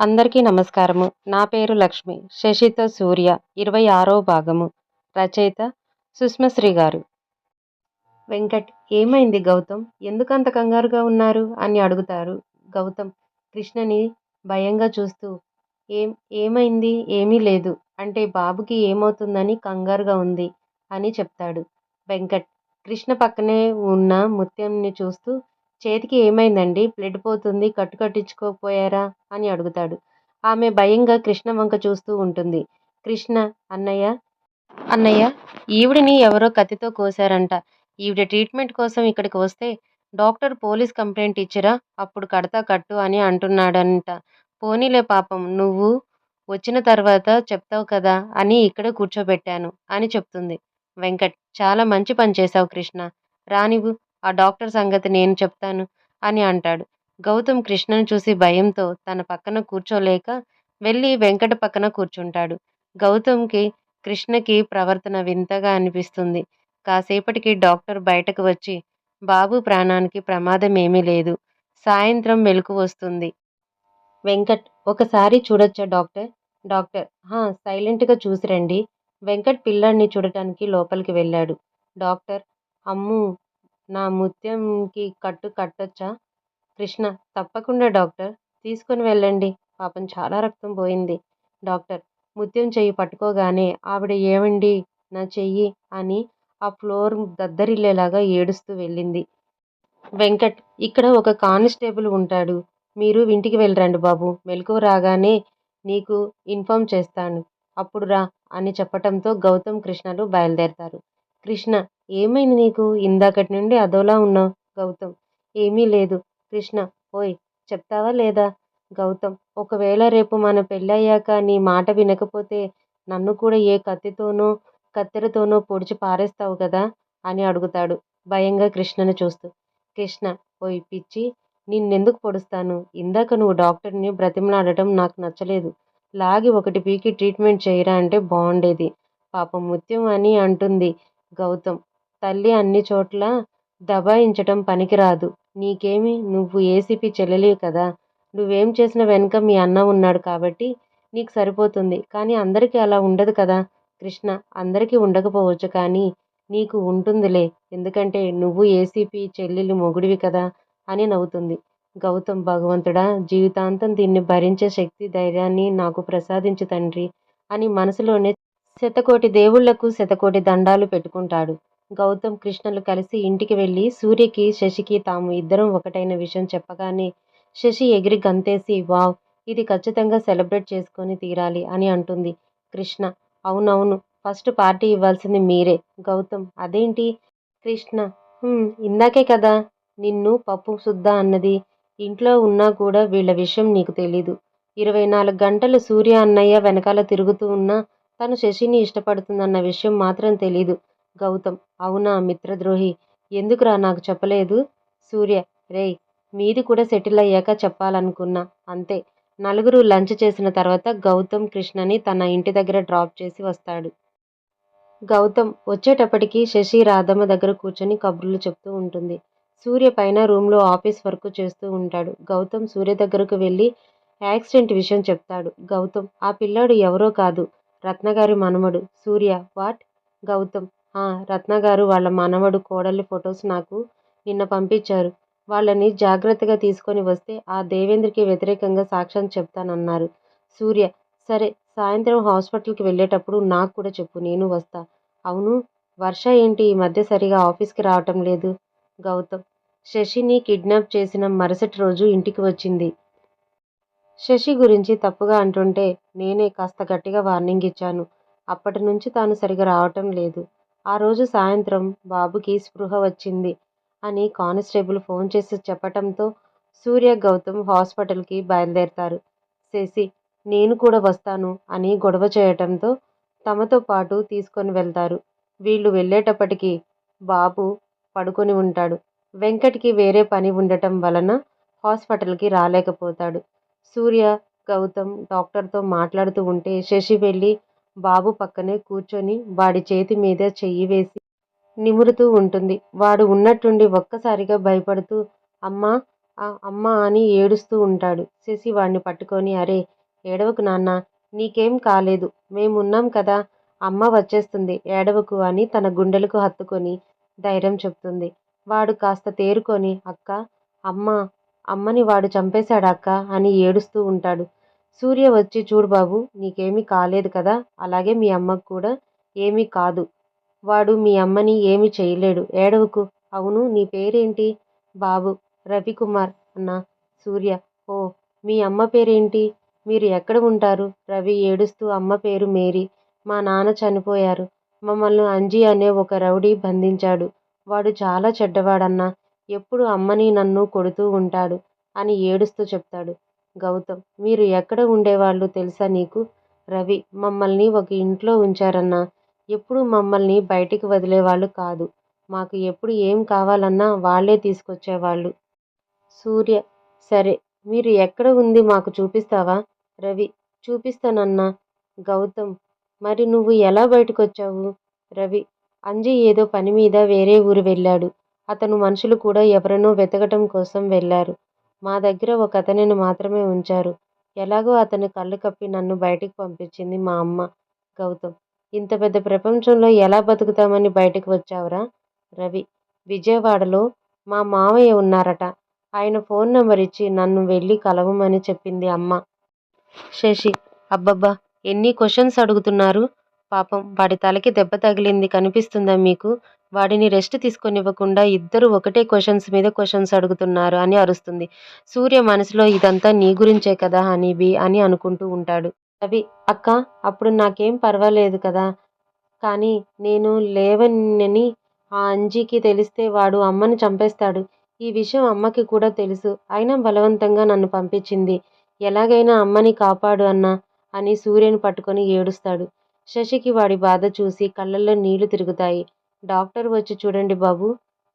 అందరికీ నమస్కారము. నా పేరు లక్ష్మి. శశిత సూర్య. ఇరవై ఆరో భాగము. రచయిత సుష్మశ్రీ గారు. వెంకట్ ఏమైంది గౌతమ్? ఎందుకంత కంగారుగా ఉన్నారు? అని అడుగుతారు గౌతమ్. కృష్ణని భయంగా చూస్తూ ఏం ఏమైంది? ఏమీ లేదు. అంటే బాబుకి ఏమవుతుందని కంగారుగా ఉంది అని చెప్తాడు. వెంకట్ కృష్ణ పక్కనే ఉన్న ముత్యంని చూస్తూ చేతికి ఏమైందండి? బ్లడ్ పోతుంది కట్టు కట్టించుకోకపోయారా? అని అడుగుతాడు. ఆమె భయంగా కృష్ణ వంక చూస్తూ ఉంటుంది. కృష్ణ అన్నయ్య? అన్నయ్య ఈవిడిని ఎవరో కత్తితో కోశారంట. ఈవిడ ట్రీట్మెంట్ కోసం ఇక్కడికి వస్తే డాక్టర్ పోలీస్ కంప్లైంట్ ఇచ్చిరా? అప్పుడు కడతా కట్టు అని అంటున్నాడంట. పోనీలే పాపం నువ్వు వచ్చిన తర్వాత చెప్తావు కదా అని ఇక్కడ కూర్చోబెట్టాను అని చెప్తుంది. వెంకట్ చాలా మంచి పని చేశావు కృష్ణ. రానివ్వు. ఆ డాక్టర్ సంగతి నేను చెప్తాను అని అంటాడు. గౌతమ్ కృష్ణను చూసి భయంతో తన పక్కన కూర్చోలేక వెళ్ళి వెంకట పక్కన కూర్చుంటాడు. గౌతమ్కి కృష్ణకి ప్రవర్తన వింతగా అనిపిస్తుంది. కాసేపటికి డాక్టర్ బయటకు వచ్చి బాబు ప్రాణానికి ప్రమాదం ఏమీ లేదు. సాయంత్రం మెలకు వస్తుంది. వెంకట్ ఒకసారి చూడొచ్చా డాక్టర్? డాక్టర్ హా సైలెంట్గా చూసి రండి వెంకట్ పిల్లాడిని చూడటానికి లోపలికి వెళ్ళాడు. డాక్టర్ అమ్ము నా ముత్యంకి కట్టు కట్టొచ్చా? కృష్ణ తప్పకుండా డాక్టర్. తీసుకొని వెళ్ళండి. పాపం చాలా రక్తం పోయింది. డాక్టర్ ముత్యం చెయ్యి పట్టుకోగానే ఆవిడ ఏమండి? నా చెయ్యి అని ఆ ఫ్లోర్ దద్దరిల్లేలాగా ఏడుస్తూ వెళ్ళింది. వెంకట్ ఇక్కడ ఒక కానిస్టేబుల్ ఉంటాడు. మీరు ఇంటికి వెళ్ళరండి బాబు. మెలకువ రాగానే నీకు ఇన్ఫామ్ చేస్తాను. అప్పుడు రా అని చెప్పటంతో గౌతమ్ కృష్ణలు బయలుదేరతారు. కృష్ణ ఏమైంది నీకు? ఇందాకటి నుండి అదోలా ఉన్నావు గౌతమ్. ఏమీ లేదు. కృష్ణ ఓయ్ చెప్తావా లేదా? గౌతమ్ ఒకవేళ రేపు మన పెళ్ళయ్యాక నీ మాట వినకపోతే నన్ను కూడా ఏ కత్తితోనో కత్తెరతోనో పొడిచి పారేస్తావు కదా? అని అడుగుతాడు భయంగా కృష్ణను చూస్తూ. కృష్ణ ఓయ్ పిచ్చి నిన్నెందుకు పొడుస్తాను? ఇందాక నువ్వు డాక్టర్ని బ్రతిమలాడటం నాకు నచ్చలేదు. లాగి ఒకటి పీకి ట్రీట్మెంట్ చేయరా అంటే బాగుండేది పాపం ముత్యం అని అంటుంది గౌతమ్. తల్లి అన్ని చోట్ల దబాయించటం పనికిరాదు. నీకేమి? నువ్వు ఏసీపీ చెల్లెలివి కదా. నువ్వేం చేసిన వెనుక మీ అన్న ఉన్నాడు కాబట్టి నీకు సరిపోతుంది. కానీ అందరికీ అలా ఉండదు కదా కృష్ణ. అందరికీ ఉండకపోవచ్చు కానీ నీకు ఉంటుందిలే. ఎందుకంటే నువ్వు ఏసీపీ చెల్లెలు మొగుడివి కదా అని నవ్వుతుంది. గౌతమ్ భగవంతుడా జీవితాంతం దీన్ని భరించే శక్తి ధైర్యాన్ని నాకు ప్రసాదించు తండ్రి అని మనసులోనే శతకోటి దేవుళ్ళకు శతకోటి దండాలు పెట్టుకుంటాడు. గౌతమ్ కృష్ణలు కలిసి ఇంటికి వెళ్ళి సూర్యకి శశికి తాము ఇద్దరం ఒకటైన విషయం చెప్పగానే శశి ఎగిరి గంతేసి వావ్ ఇది ఖచ్చితంగా సెలబ్రేట్ చేసుకొని తీరాలి అని అంటుంది కృష్ణ. అవునవును ఫస్ట్ పార్టీ ఇవ్వాల్సింది మీరే. గౌతమ్ అదేంటి? కృష్ణ ఇందాకే కదా. నిన్ను పప్పు సుద్దా అన్నది ఇంట్లో ఉన్నా కూడా వీళ్ళ విషయం నీకు తెలీదు. ఇరవై నాలుగు గంటలు సూర్య అన్నయ్య వెనకాల తిరుగుతూ ఉన్నా తను శశిని ఇష్టపడుతుందన్న విషయం మాత్రం తెలీదు. గౌతమ్. అవునా మిత్రద్రోహి? ఎందుకురా నాకు చెప్పలేదు? సూర్య రేయ్ మీది కూడా సెటిల్ అయ్యాక చెప్పాలనుకున్నా. అంతే. నలుగురు లంచ్ చేసిన తర్వాత గౌతమ్ కృష్ణని తన ఇంటి దగ్గర డ్రాప్ చేసి వస్తాడు. గౌతమ్ వచ్చేటప్పటికి శశి రాధమ్మ దగ్గర కూర్చొని కబుర్లు చెప్తూ ఉంటుంది. సూర్య పైన రూమ్లో ఆఫీస్ వర్క్ చేస్తూ ఉంటాడు. గౌతమ్ సూర్య దగ్గరకు వెళ్ళి యాక్సిడెంట్ విషయం చెప్తాడు. గౌతమ్ ఆ పిల్లాడు ఎవరో కాదు. రత్నగారి మనమడు సూర్య వాట్? గౌతమ్ రత్న గారు వాళ్ళ మనవడు కోడలి ఫొటోస్ నాకు నిన్న పంపించారు. వాళ్ళని జాగ్రత్తగా తీసుకొని వస్తే ఆ దేవేంద్రకి వ్యతిరేకంగా సాక్ష్యం చెప్తానన్నారు. సూర్య సరే సాయంత్రం హాస్పిటల్కి వెళ్ళేటప్పుడు నాకు కూడా చెప్పు నేను వస్తా. అవును వర్ష ఏంటి? ఈ మధ్య సరిగా ఆఫీస్కి రావటం లేదు. గౌతమ్ శశిని కిడ్నాప్ చేసిన మరుసటి రోజు ఇంటికి వచ్చింది. శశి గురించి తప్పుగా అంటుంటే నేనే కాస్త గట్టిగా వార్నింగ్ ఇచ్చాను. అప్పటి నుంచి తాను సరిగా రావటం లేదు. ఆ రోజు సాయంత్రం బాబుకి స్పృహ వచ్చింది అని కానిస్టేబుల్ ఫోన్ చేసి చెప్పటంతో సూర్య గౌతమ్ హాస్పిటల్కి బయలుదేరతారు. శశి నేను కూడా వస్తాను అని గొడవ చేయటంతో తమతో పాటు తీసుకొని వెళ్తారు. వీళ్ళు వెళ్ళేటప్పటికి బాబు పడుకొని ఉంటాడు. వెంకట్కి వేరే పని ఉండటం వలన హాస్పిటల్కి రాలేకపోతాడు. సూర్య గౌతమ్ డాక్టర్తో మాట్లాడుతూ ఉంటే శశి వెళ్ళి బాబు పక్కనే కూర్చొని వాడి చేతి మీద చెయ్యి వేసి నిమురుతూ ఉంటుంది. వాడు ఉన్నట్టుండి ఒక్కసారిగా భయపడుతూ అమ్మా ఆ అమ్మ అని ఏడుస్తూ ఉంటాడు. శశి వాడిని పట్టుకొని అరే ఏడవకు నాన్న నీకేం కాలేదు. మేమున్నాం కదా అమ్మ వచ్చేస్తుంది ఏడవకు అని తన గుండెలకు హత్తుకొని ధైర్యం చెప్తుంది. వాడు కాస్త తేరుకొని అక్క అమ్మ అమ్మని వాడు చంపేశాడు అక్క అని ఏడుస్తూ ఉంటాడు. సూర్య వచ్చి చూడు బాబు నీకేమీ కాలేదు కదా అలాగే మీ అమ్మకు కూడా ఏమీ కాదు. వాడు మీ అమ్మని ఏమీ చేయలేడు. ఏడవకు. అవును నీ పేరేంటి? బాబు రవికుమార్ అన్న సూర్య. ఓ మీ అమ్మ పేరేంటి? మీరు ఎక్కడ ఉంటారు? రవి ఏడుస్తూ అమ్మ పేరు మేరీ. మా నాన్న చనిపోయారు. మమ్మల్ని అంజీ అనే ఒక రౌడీ బంధించాడు. వాడు చాలా చెడ్డవాడన్నా ఎప్పుడు అమ్మని నన్ను కొడుతూ ఉంటాడు అని ఏడుస్తూ చెప్తాడు. గౌతమ్ మీరు ఎక్కడ ఉండేవాళ్ళు తెలుసా నీకు? రవి మమ్మల్ని ఒక ఇంట్లో ఉంచారన్నా. ఎప్పుడు మమ్మల్ని బయటికి వదిలేవాళ్ళు కాదు. మాకు ఎప్పుడు ఏం కావాలన్నా వాళ్ళే తీసుకొచ్చేవాళ్ళు. సూర్య సరే మీరు ఎక్కడ ఉంది మాకు చూపిస్తావా? రవి చూపిస్తానన్నా. గౌతమ్ మరి నువ్వు ఎలా బయటకొచ్చావు? రవి అంజి ఏదో పని మీద వేరే ఊరు వెళ్ళాడు. అతను మనుషులు కూడా ఎవరినో వెతకటం కోసం వెళ్ళారు. మా దగ్గర ఒక అతనిని మాత్రమే ఉంచారు. ఎలాగో అతని కళ్ళు కప్పి నన్ను బయటికి పంపించింది మా అమ్మ గౌతమ్. ఇంత పెద్ద ప్రపంచంలో ఎలా బతుకుతామని బయటకు వచ్చావురా? రవి. విజయవాడలో మా మామయ్య ఉన్నారట. ఆయన ఫోన్ నెంబర్ ఇచ్చి నన్ను వెళ్ళి కలవమని చెప్పింది అమ్మ. శశి. అబ్బబ్బా! ఎన్ని క్వశ్చన్స్ అడుగుతున్నారు? పాపం వాడి తలకి దెబ్బ తగిలింది కనిపిస్తుందా మీకు? వాడిని రెస్ట్ తీసుకొనివ్వకుండా ఇద్దరు ఒకటే క్వశ్చన్స్ మీద క్వశ్చన్స్ అడుగుతున్నారు అని అరుస్తుంది. సూర్య మనసులో ఇదంతా నీ గురించే కదా హనీబీ అని అనుకుంటూ ఉంటాడు. రవి అక్క అప్పుడు నాకేం పర్వాలేదు కదా? కానీ నేను లేవనని ఆ అంజీకి తెలిస్తే వాడు అమ్మని చంపేస్తాడు. ఈ విషయం అమ్మకి కూడా తెలుసు. అయినా బలవంతంగా నన్ను పంపించింది. ఎలాగైనా అమ్మని కాపాడు అన్నా అని సూర్యని పట్టుకొని ఏడుస్తాడు. శశికి వాడి బాధ చూసి కళ్ళల్లో నీళ్ళు తిరుగుతాయి. డాక్టర్ వచ్చి చూడండి బాబు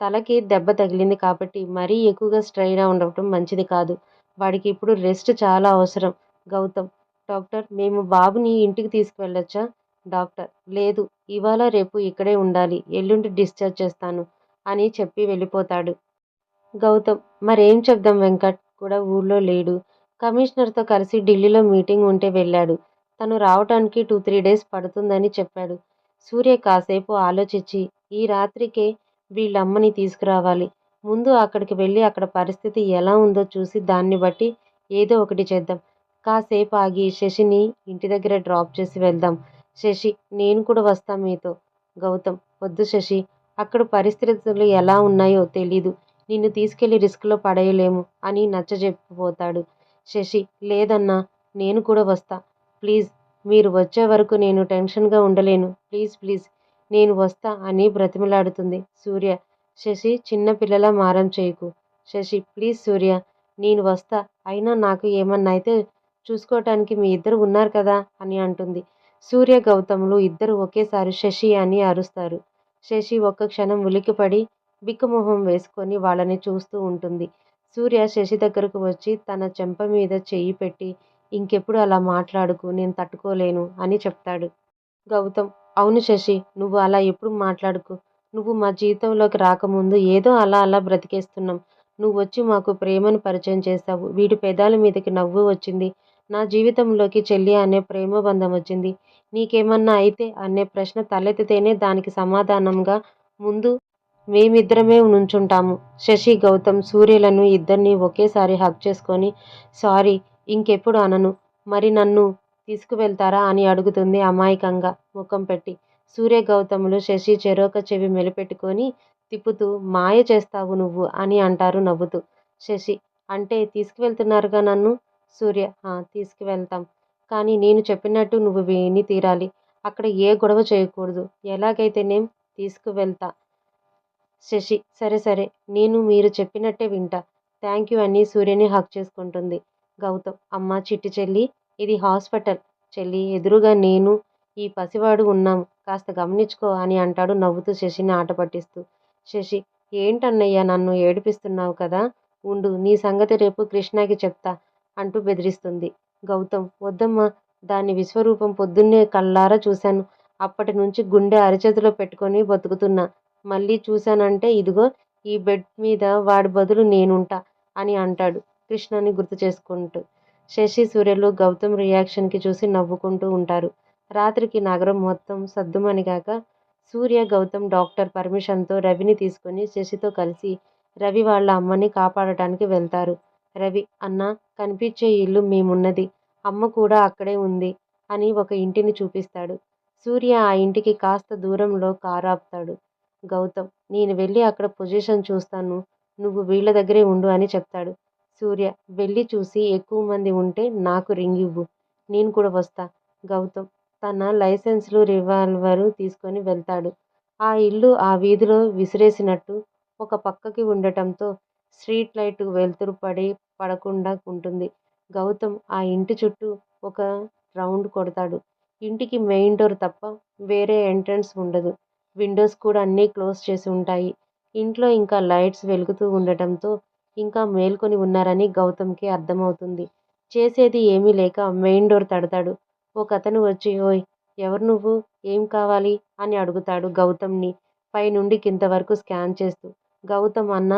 తలకి దెబ్బ తగిలింది కాబట్టి మరీ ఎక్కువగా స్ట్రైన్ ఉండటం మంచిది కాదు. వాడికి ఇప్పుడు రెస్ట్ చాలా అవసరం. గౌతమ్ డాక్టర్ మేము బాబుని ఇంటికి తీసుకువెళ్ళొచ్చా? డాక్టర్ లేదు ఇవాళ రేపు ఇక్కడే ఉండాలి ఎల్లుండి డిశ్చార్జ్ చేస్తాను అని చెప్పి వెళ్ళిపోతాడు. గౌతమ్ మరేం చెప్దాం వెంకట్? కూడా ఊళ్ళో లేడు. కమిషనర్తో కలిసి ఢిల్లీలో మీటింగ్ ఉంటే వెళ్ళాడు. తను రావటానికి టూ త్రీ డేస్ పడుతుందని చెప్పాడు. సూర్య కాసేపు ఆలోచించి ఈ రాత్రికే వీళ్ళమ్మని తీసుకురావాలి. ముందు అక్కడికి వెళ్ళి అక్కడ పరిస్థితి ఎలా ఉందో చూసి దాన్ని బట్టి ఏదో ఒకటి చేద్దాం. కాసేపు ఆగి శశిని ఇంటి దగ్గర డ్రాప్ చేసి వెళ్దాం. శశి నేను కూడా వస్తా మీతో. గౌతమ్ వద్దు శశి. అక్కడ పరిస్థితులు ఎలా ఉన్నాయో తెలీదు. నిన్ను తీసుకెళ్ళి రిస్క్లో పడేయలేము అని నచ్చజెప్పిపోతాడు. శశి లేదన్నా నేను కూడా వస్తా. ప్లీజ్ మీరు వచ్చే వరకు నేను టెన్షన్గా ఉండలేను. Please please. నేను వస్తా అని బ్రతిమలాడుతుంది సూర్య. శశి చిన్న పిల్లలా మారం చేయకు. శశి ప్లీజ్ సూర్య. నేను వస్తా. అయినా నాకు ఏమన్నా అయితే చూసుకోవటానికి మీ ఇద్దరు ఉన్నారు కదా అని అంటుంది. సూర్య గౌతములు ఇద్దరు ఒకేసారి శశి అని అరుస్తారు. శశి ఒక్క క్షణం ఉలికిపడి బిక్కుమొహం వేసుకొని వాళ్ళని చూస్తూ ఉంటుంది. సూర్య శశి దగ్గరకు వచ్చి తన చెంప మీద చెయ్యి పెట్టి ఇంకెప్పుడు అలా మాట్లాడుకు నేను తట్టుకోలేను అని చెప్తాడు. గౌతమ్ అవును శశి నువ్వు అలా ఎప్పుడు మాట్లాడుకు? నువ్వు మా జీవితంలోకి రాకముందు ఏదో అలా అలా బ్రతికేస్తున్నాం. నువ్వు వచ్చి మాకు ప్రేమను పరిచయం చేస్తావు వీడి పెదాల మీదకి నవ్వు వచ్చింది. నా జీవితంలోకి చెల్లి అనే ప్రేమ బంధం వచ్చింది. నీకేమన్నా అయితే అనే ప్రశ్న తలెత్తితేనే దానికి సమాధానంగా ముందు మేమిద్దరమే నుంచుంటాము. శశి గౌతమ్ సూర్యులను ఇద్దరిని ఒకేసారి హక్ చేసుకొని సారీ ఇంకెప్పుడు అనను. మరి నన్ను తీసుకువెళ్తారా అని అడుగుతుంది అమాయకంగా ముఖం పెట్టి. సూర్య గౌతములు శశి చెరోక చెవి మెలిపెట్టుకొని తిప్పుతూ మాయ చేస్తావు నువ్వు అని అంటారు నవ్వుతూ. శశి అంటే తీసుకువెళ్తున్నారుగా నన్ను? సూర్య తీసుకువెళ్తాం. కానీ నేను చెప్పినట్టు నువ్వు విని తీరాలి. అక్కడ ఏ గొడవ చేయకూడదు. ఎలాగైతేనేం తీసుకువెళ్తా. శశి సరే సరే. నేను మీరు చెప్పినట్టే వింటా. థ్యాంక్ యూ అని సూర్యని హక్ చేసుకుంటుంది. గౌతమ్. అమ్మ చిట్టి చెల్లి ఇది హాస్పిటల్. చెల్లి ఎదురుగా నేను ఈ పసివాడు ఉన్నాం. కాస్త గమనించుకో అని అంటాడు నవ్వుతూ శశిని ఆట పట్టిస్తూ. శశి ఏంటన్నయ్యా నన్ను ఏడిపిస్తున్నావు కదా? ఉండు నీ సంగతి రేపు కృష్ణకి చెప్తా అంటూ బెదిరిస్తుంది. గౌతమ్ వద్దమ్మా దాని విశ్వరూపం పొద్దున్నే కళ్ళారా చూశాను. అప్పటి నుంచి గుండె అరచేతిలో పెట్టుకొని బతుకుతున్నా. మళ్ళీ చూశానంటే ఇదిగో ఈ బెడ్ మీద వాడి బదులు నేనుంటా అని అంటాడు. కృష్ణని గుర్తు చేసుకుంటూ. శశి, సూర్యలు గౌతమ్ రియాక్షన్కి చూసి నవ్వుకుంటూ ఉంటారు. రాత్రికి నగరం మొత్తం సద్దుమణిగాక సూర్య, గౌతమ్ డాక్టర్ పర్మిషన్తో రవిని తీసుకుని శశితో కలిసి రవి వాళ్ళ అమ్మని కాపాడటానికి వెళ్తారు. రవి అన్నా కనిపించే ఇల్లు మేమున్నది. అమ్మ కూడా అక్కడే ఉంది అని ఒక ఇంటిని చూపిస్తాడు. సూర్య ఆ ఇంటికి కాస్త దూరంలో కారు ఆపుతాడు. గౌతమ్ నేను వెళ్ళి అక్కడ పొజిషన్ చూస్తాను నువ్వు వీళ్ళ దగ్గరే ఉండు అని చెప్తాడు. సూర్య వెళ్ళి చూసి ఎక్కువ మంది ఉంటే నాకు రింగ్ ఇవ్వు. నేను కూడా వస్తా. గౌతమ్ తన లైసెన్సులు, రివాల్వరు తీసుకొని వెళ్తాడు. ఆ ఇల్లు ఆ వీధిలో విసిరేసినట్టు ఒక పక్కకి ఉండటంతో స్ట్రీట్ లైట్ వెలుతురు పడి పడకుండా ఉంటుంది. గౌతమ్ ఆ ఇంటి చుట్టూ ఒక రౌండ్ కొడతాడు. ఇంటికి మెయిన్ డోర్ తప్ప వేరే ఎంట్రన్స్ ఉండదు. విండోస్ కూడా అన్నీ క్లోజ్ చేసి ఉంటాయి. ఇంట్లో ఇంకా లైట్స్ వెలుగుతూ ఉండటంతో ఇంకా మేల్కొని ఉన్నారని గౌతమ్కి అర్థమవుతుంది. చేసేది ఏమీ లేక మెయిన్ డోర్ తడతాడు. ఒకతను వచ్చి ఓయ్! ఎవరు నువ్వు? ఏం కావాలి? అని అడుగుతాడు గౌతమ్ని పైనుండి కింద వరకు స్కాన్ చేస్తూ. గౌతమ్ అన్న